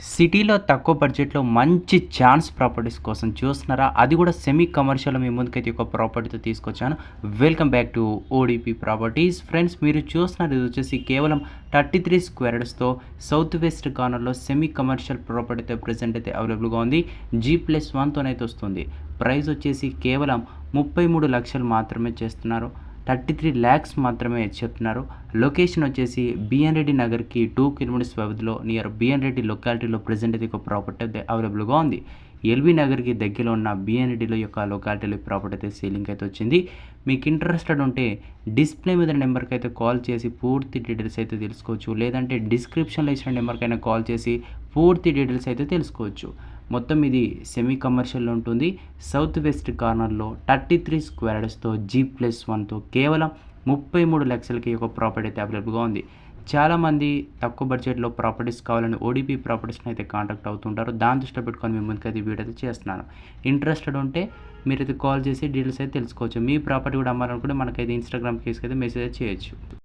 సిటీలో తక్కువ బడ్జెట్‌లో మంచి ఛాన్స్ ప్రాపర్టీస్ కోసం చూస్తున్నారా? అది కూడా సెమీ కమర్షియల్ మీ ముందుకైతే ఒక ప్రాపర్టీతో తీసుకొచ్చాను. Welcome back to ODP properties. Friends మీరు చూస్తున్నారు ఇది వచ్చేసి కేవలం 33 స్క్వేర్ యార్డ్స్‌తో సౌత్ వెస్ట్ కార్నర్‌లో సెమీ కమర్షియల్ ప్రాపర్టీ అయితే ప్రెజెంట్ అయితే అవైలబుల్‌గా ఉంది. జీ ప్లస్ వన్తోనైతే వస్తుంది. ప్రైస్ వచ్చేసి కేవలం 33 లక్షలు మాత్రమే చేస్తున్నారు. థర్టీ త్రీ ల్యాక్స్ మాత్రమే చెప్తున్నారు. లొకేషన్ వచ్చేసి బిఎన్ రెడ్డి నగర్‌కి టూ కిలోమీటర్స్ వ్యవధిలో నియర్ బిఎన్ రెడ్డి లొకాలిటీలో ప్రెజెంట్ అయితే ఒక ప్రాపర్టీ అయితే అవైలబుల్‌గా ఉంది. ఎల్బీ నగర్‌కి దగ్గరలో ఉన్న బిఎన్ రెడ్డిలో యొక్క లొకాలిటీలో ప్రాపర్టీ అయితే సేలింగ్ అయితే వచ్చింది. మీకు ఇంట్రెస్టెడ్ ఉంటే డిస్‌ప్లే మీద నెంబర్‌కి అయితే కాల్ చేసి పూర్తి డీటెయిల్స్ అయితే తెలుసుకోవచ్చు. లేదంటే డిస్క్రిప్షన్‌లో ఇచ్చిన నెంబర్‌కైనా కాల్ చేసి పూర్తి డీటెయిల్స్ అయితే తెలుసుకోవచ్చు. మొత్తం ఇది సెమీ కమర్షియల్‌లో ఉంటుంది. సౌత్ వెస్ట్ కార్నర్‌లో 33 స్క్వేర్ యార్డ్స్‌తో జీ+1తో కేవలం 33 లక్షలకి ఒక ప్రాపర్టీ అయితే అవైలబుల్‌గా ఉంది. చాలామంది తక్కువ బడ్జెట్‌లో ప్రాపర్టీస్ కావాలని ఓడిపి ప్రాపర్టీస్‌ని అయితే కాంటాక్ట్ అవుతుంటారు. దాని దృష్టిలో పెట్టుకొని మీ ముందుకు అయితే వీడియో అయితే చేస్తున్నాను. ఇంట్రెస్టెడ్ ఉంటే మీరైతే కాల్ చేసి డీటెయిల్స్ అయితే తెలుసుకోవచ్చు. మీ ప్రాపర్టీ కూడా అమ్మాలనుకుంటే మనకైతే ఇన్‌స్టాగ్రామ్ కేసుకి అయితే మెసేజ్ చేయొచ్చు.